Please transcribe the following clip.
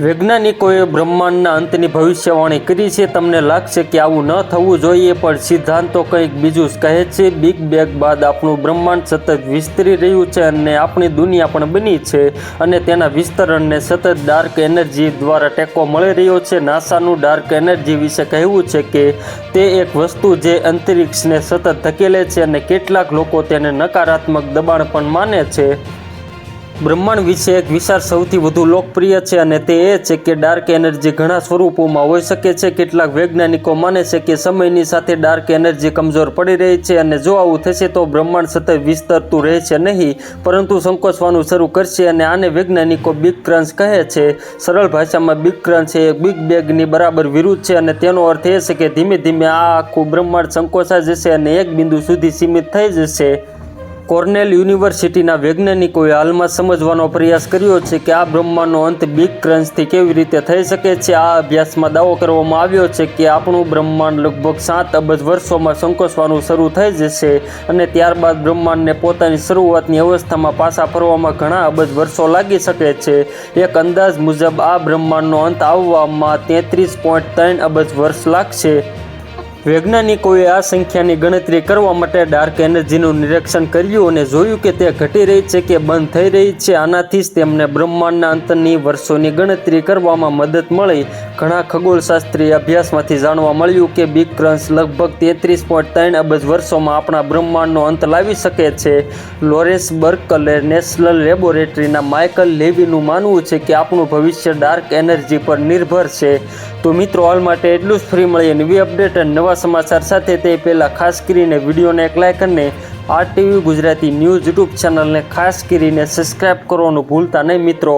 વૈજ્ઞાનિકોએ બ્રહ્માંડના અંતની ભવિષ્યવાણી કરી છે. તમને લાગશે કે આવું ન થવું જોઈએ, પણ સિદ્ધાંતો કંઈક બીજું કહે છે. બિગ બેગ બાદ આપણું બ્રહ્માંડ સતત વિસ્તરી રહ્યું છે અને આપણી દુનિયા પણ બની છે અને તેના વિસ્તરણને સતત ડાર્ક એનર્જી દ્વારા ટેકો મળી રહ્યો છે. નાસાનું ડાર્ક એનર્જી વિશે કહેવું છે કે તે એક વસ્તુ જે અંતરિક્ષને સતત ધકેલે છે અને કેટલાક લોકો તેને નકારાત્મક દબાણ પણ માને છે. બ્રહ્માંડ વિશે એક વિચાર સૌથી વધુ લોકપ્રિય છે અને તે એ છે કે ડાર્ક એનર્જી ઘણા સ્વરૂપોમાં હોઈ શકે છે. કેટલાક વૈજ્ઞાનિકો માને છે કે સમયની સાથે ડાર્ક એનર્જી કમજોર પડી રહી છે અને જો આવું થશે તો બ્રહ્માંડ સતત વિસ્તરતું રહે છે નહીં, પરંતુ સંકોચવાનું શરૂ કરશે અને આને વૈજ્ઞાનિકો બિગ ક્રંચ કહે છે. સરળ ભાષામાં બિગ ક્રંચ એ બિગ બેગની બરાબર વિરુદ્ધ છે અને તેનો અર્થ એ છે કે ધીમે ધીમે આ આખું બ્રહ્માંડ સંકોચાઈ જશે અને એક બિંદુ સુધી સીમિત થઈ જશે. કોર્નેલ યુનિવર્સિટીના વૈજ્ઞાનિકોએ હાલમાં સમજવાનો પ્રયાસ કર્યો છે કે આ બ્રહ્માંડનો અંત બિગ ક્રંચથી કેવી રીતે થઈ શકે છે? આ અભ્યાસમાં દાવો કરવામાં આવ્યો છે કે આપણું બ્રહ્માંડ લગભગ સાત અબજ વર્ષોમાં સંકોચવાનું શરૂ થઈ જશે અને ત્યારબાદ બ્રહ્માંડને પોતાની શરૂઆતની અવસ્થામાં પાછા ફરવામાં ઘણા અબજ વર્ષો લાગી શકે છે. એક અંદાજ મુજબ આ બ્રહ્માંડનો અંત આવવામાં તેત્રીસ પોઈન્ટ ત્રણ અબજ વર્ષ લાગશે. વૈજ્ઞાનિકોએ આ સંખ્યાની ગણતરી કરવા માટે ડાર્ક એનર્જીનું નિરીક્ષણ કર્યું અને જોયું કે તે ઘટી રહી છે કે બંધ થઈ રહી છે. આનાથી જ તેમને બ્રહ્માંડના અંતરની વર્ષોની ગણતરી કરવામાં મદદ મળી. ઘણા ખગોળશાસ્ત્રીય અભ્યાસમાંથી જાણવા મળ્યું કે બિગ ક્રન્સ લગભગ તેત્રીસ પોઈન્ટ ત્રણ અબજ વર્ષોમાં આપણા બ્રહ્માંડનો અંત લાવી શકે છે. લોરેન્સ બર્કલે નેશનલ લેબોરેટરીના માઇકલ લેવીનું માનવું છે કે આપણું ભવિષ્ય ડાર્ક એનર્જી પર નિર્ભર છે. તો મિત્રો, હાલ માટે એટલું જ. ફ્રી મળીએ નવી અપડેટ અને નવા સમાચાર સાથે તે પહેલાં ખાસ કરીને વિડીયોને એક લાઈક અને R TV Gujarati news YouTube ચેનલને ખાસ કરીને સબસ્ક્રાઈબ કરવાનું ભૂલતા નહીં મિત્રો.